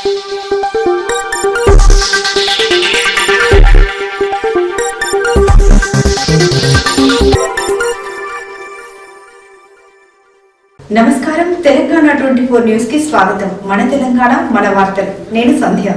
నమస్కారం. Telangana twenty four న్యూస్కి స్వాగతం. మన తెలంగాణ మన వార్తలు. నేను సంధ్య.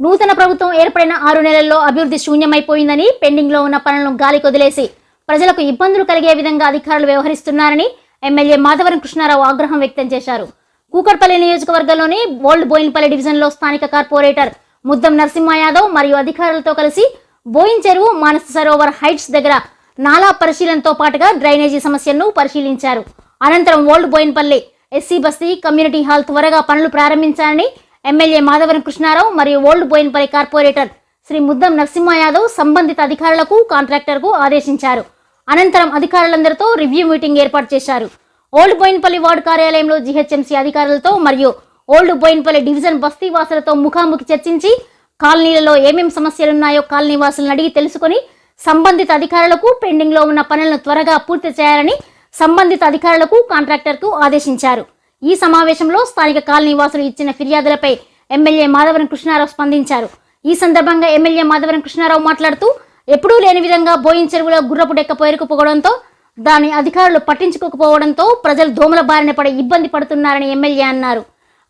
నూతన ప్రభుత్వం ఏర్పడిన ఆరు నెలల్లో అభివృద్ధి శూన్యమైపోయిందని పెండింగ్లో ఉన్న పనులను గాలి కొదిలేసి ప్రజలకు ఇబ్బందులు కలిగే విధంగా అధికారులు వ్యవహరిస్తున్నారని ఎమ్మెల్యే మాధవరం కృష్ణారావు ఆగ్రహం వ్యక్తం చేశారు. కూకట్పల్లి నియోజకవర్గంలోని ఓల్డ్ బోయిన్పల్లి డివిజన్లో స్థానిక కార్పొరేటర్ ముద్దం నరసింహ యాదవ్ మరియు అధికారులతో కలిసి బోయిన్ చెరువు మానస సరోవర్ హైట్స్ దగ్గర నాలా పరిశీలనతో పాటుగా డ్రైనేజీ సమస్యలను పరిశీలించారు. అనంతరం ఓల్డ్ బోయిన్పల్లి ఎస్సీ బస్తీ కమ్యూనిటీ హాల్ త్వరగా పనులు ప్రారంభించాలని ఎమ్మెల్యే మాధవరం కృష్ణారావు మరియు ఓల్డ్ బోయిన్పల్లి కార్పొరేటర్ శ్రీ ముద్దం నరసింహ యాదవ్ సంబంధిత అధికారులకు కాంట్రాక్టర్కు ఆదేశించారు. అనంతరం అధికారులందరితో రివ్యూ మీటింగ్ ఏర్పాటు చేశారు. ఓల్డ్ బోయిన్పల్లి వార్డు కార్యాలయంలో జీహెచ్ఎంసీ అధికారులతో మరియు ఓల్డ్ బోయిన్పల్లి డివిజన్ బస్తీవాసులతో ముఖాముఖి చర్చించి కాలనీలలో ఏమేం సమస్యలున్నాయో కాలనీ వాసులను అడిగి తెలుసుకొని సంబంధిత అధికారులకు పెండింగ్లో ఉన్న పనులను త్వరగా పూర్తి చేయాలని సంబంధిత అధికారులకు కాంట్రాక్టర్కు ఆదేశించారు. ఈ సమావేశంలో స్థానిక కాలనీ వాసులు ఇచ్చిన ఫిర్యాదులపై ఎమ్మెల్యే మాధవరం కృష్ణారావు స్పందించారు. ఈ సందర్భంగా ఎమ్మెల్యే మాధవరం కృష్ణారావు మాట్లాడుతూ ఎప్పుడూ లేని విధంగా బోయిన్ చెరువులో గుర్రపు డెక్క పేరుకుపోవడంతో దాని అధికారులు పట్టించుకోకపోవడంతో ప్రజలు దోమల బారిన పడే ఇబ్బంది పడుతున్నారని ఎమ్మెల్యే అన్నారు.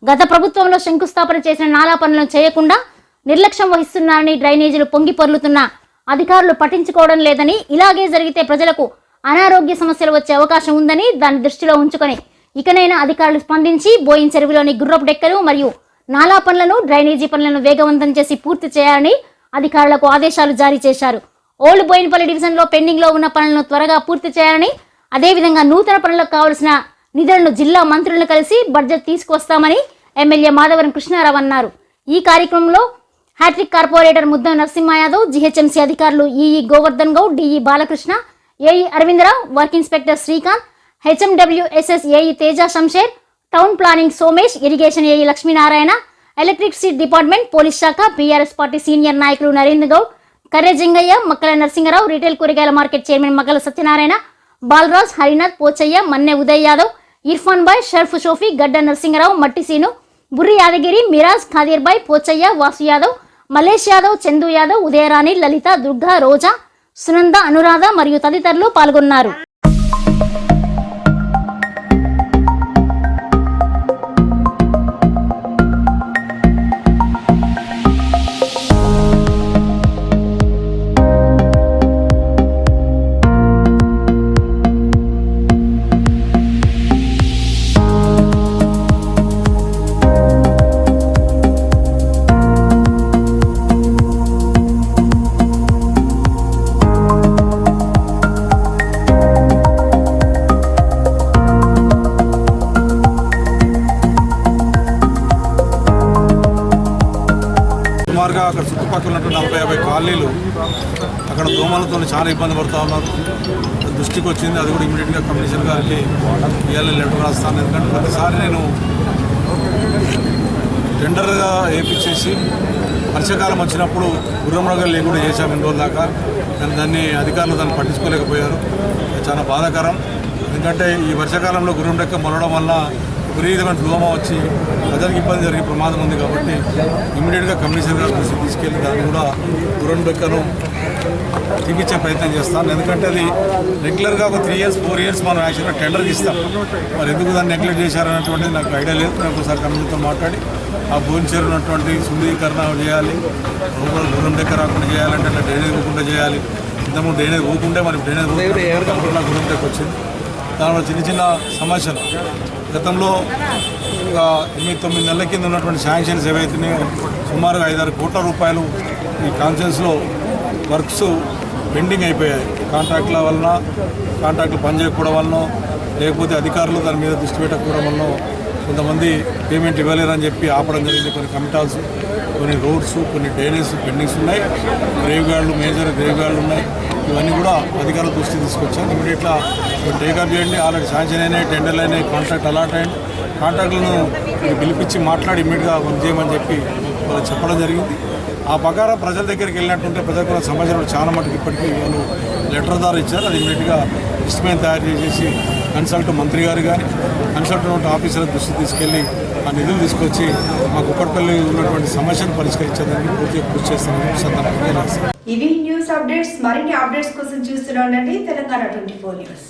గత ప్రభుత్వంలో శంకుస్థాపన చేసిన నాలా పనులను చేయకుండా నిర్లక్ష్యం వహిస్తున్నారని డ్రైనేజీలు పొంగి పొర్లుతున్నా అధికారులు పట్టించుకోవడం లేదని ఇలాగే జరిగితే ప్రజలకు అనారోగ్య సమస్యలు వచ్చే అవకాశం ఉందని దాన్ని దృష్టిలో ఉంచుకొని ఇకనైనా అధికారులు స్పందించి బోయిన్ చెరువులోని గుర్రపు డెక్కలు మరియు నాలా పనులను డ్రైనేజీ పనులను వేగవంతం చేసి పూర్తి చేయాలని అధికారులకు ఆదేశాలు జారీ చేశారు. ఓల్డ్ బోయినపల్లి డివిజన్లో పెండింగ్లో ఉన్న పనులను త్వరగా పూర్తి చేయాలని అదేవిధంగా నూతన పనులకు కావలసిన నిధులను జిల్లా మంత్రులను కలిసి బడ్జెట్ తీసుకువస్తామని ఎమ్మెల్యే మాధవరం కృష్ణారావు అన్నారు. ఈ కార్యక్రమంలో హ్యాట్రిక్ కార్పొరేటర్ ముద్దం నరసింహ యాదవ్ అధికారులు EE Govardhan Goud DE Balakrishna AE Aravindarao work inspector Srikanth HMWSS AE Teja Shamsher town planning Somesh irrigation AE Lakshminarayana electricity department police శాఖ బీఆర్ఎస్ పార్టీ సీనియర్ నాయకులు నరేంద్ర గౌడ్ కర్రె జింగయ్య మక్కల నరసింహరావు రీటైల్ కూరగాయల market chairman Makkala Satyanarayana Balraj Harinath Pochaiah Manne Uday Yadav Irfan bye Sharf Shofi Gadda Narasimharao Matti Seenu Burri Yadagiri Miraj Khadeer bye Pochaiah Vasu Yadav Malesh Yadav Chandu Yadav Udayarani Lalitha Durga Roja Sunanda Anuradha మరియు తదితరులు పాల్గొన్నారు. చుట్టుపక్కల ఉన్నటువంటి నలభై యాభై కాలనీలు అక్కడ దోమలతో చాలా ఇబ్బంది పడుతూ ఉన్నారు. దృష్టికి వచ్చింది అది కూడా ఇమీడియట్గా కమిషనర్ గారికి ఇవ్వాలి లెటర్ రాస్తాను. ఎందుకంటే ప్రతిసారి నేను టెండర్గా వేయించేసి వర్షాకాలం వచ్చినప్పుడు గుర్రంరగలు లేకుండా చేశాము ఇన్ని రోజుల దాకా. కానీ దాన్ని అధికారులు దాన్ని పట్టించుకోలేకపోయారు. చాలా బాధాకరం. ఎందుకంటే ఈ వర్షాకాలంలో గుర్రం రెక్క మొలడం వల్ల విపరీతమైన దోమ వచ్చి ప్రజలకు ఇబ్బంది జరిగే ప్రమాదం ఉంది కాబట్టి ఇమీడియట్గా కమిషనర్ గారు తీసుకెళ్ళి దాన్ని కూడా గుర్రం డెక్కను తీపించే ప్రయత్నం చేస్తాను. ఎందుకంటే అది రెగ్యులర్గా ఒక త్రీ ఇయర్స్ ఫోర్ ఇయర్స్ మనం యాక్చువల్గా టెండర్ ఇస్తాం మరి ఎందుకు దాన్ని నెగ్లెక్ట్ చేశారనేటువంటిది నాకు ఐడియా లేదు. నేను ఒకసారి కమిషన్తో మాట్లాడి ఆ భోజనం ఉన్నటువంటి శుద్ధీకరణ చేయాలి గురం దూరం దగ్గర రాకుండా చేయాలంటే అట్లా డ్రైనేజ్ పోకుండా చేయాలి. ఇంతకుముందు డ్రైనేజ్ పోకుంటే మరి డ్రైనేజ్ పోకుండా గురం దగ్గర వచ్చింది. దానివల్ల చిన్న చిన్న సమస్యలు. గతంలో ఒక ఎనిమిది తొమ్మిది నెలల కింద ఉన్నటువంటి శాంక్షన్స్ ఏవైతున్నాయో సుమారుగా ఐదారు కోట్ల రూపాయలు ఈ కాన్సెన్స్లో వర్క్స్ పెండింగ్ అయిపోయాయి. కాంట్రాక్ట్ల వలన కాంట్రాక్ట్లు పనిచేయకపోవడం వలన లేకపోతే అధికారులు దాని మీద దృష్టి పెట్టకపోవడం వలన కొంతమంది పేమెంట్ ఇవ్వలేరని చెప్పి ఆపడం జరిగింది. కొన్ని కమిటాల్స్ కొన్ని రోడ్స్ కొన్ని డ్రైనేజ్ పెండింగ్స్ ఉన్నాయి. గ్రేవ్ గార్డులు మేజర్ గ్రేవ్ గార్డులు ఉన్నాయి. ఇవన్నీ కూడా అధికారుల దృష్టి తీసుకొచ్చాను ఇమీడియట్గా టేకప్ చేయండి. ఆల్రెడీ శాంక్షన్ అయినాయి టెండర్లు అయినాయి కాంట్రాక్ట్ అలాట్ అయ్యింది కాంట్రాక్టులను పిలిపించి మాట్లాడి ఇమీడియట్గా వర్క్ చేయమని చెప్పి వాళ్ళు చెప్పడం జరిగింది. ఆ ప్రకారం ప్రజల దగ్గరికి వెళ్ళినట్టుంటే ప్రజలకు కూడా సమాచారం చాలా మటుకు ఇప్పటికీ వాళ్ళు లెటర్ ద్వారా ఇచ్చారు. అది ఇమీడియట్గా ఇష్టమైన తయారు చేసేసి కన్సల్ట్ మంత్రి గారు కానీ కన్సల్టెంట్ ఆఫీసర్ దృష్టి తీసుకెళ్ళి ఆ నిధులు తీసుకొచ్చి మా కుప్పటిపల్లి ఉన్నటువంటి సమస్యను పరిష్కరించేదానికి పూర్తిగా కృషి చేస్తామని సందర్భంగా ఇవి న్యూస్ అప్డేట్స్ మరిన్ని అప్డేట్స్ కోసం చూస్తూనే ఉండండి తెలంగాణ ట్వంటీ ఫోర్ న్యూస్.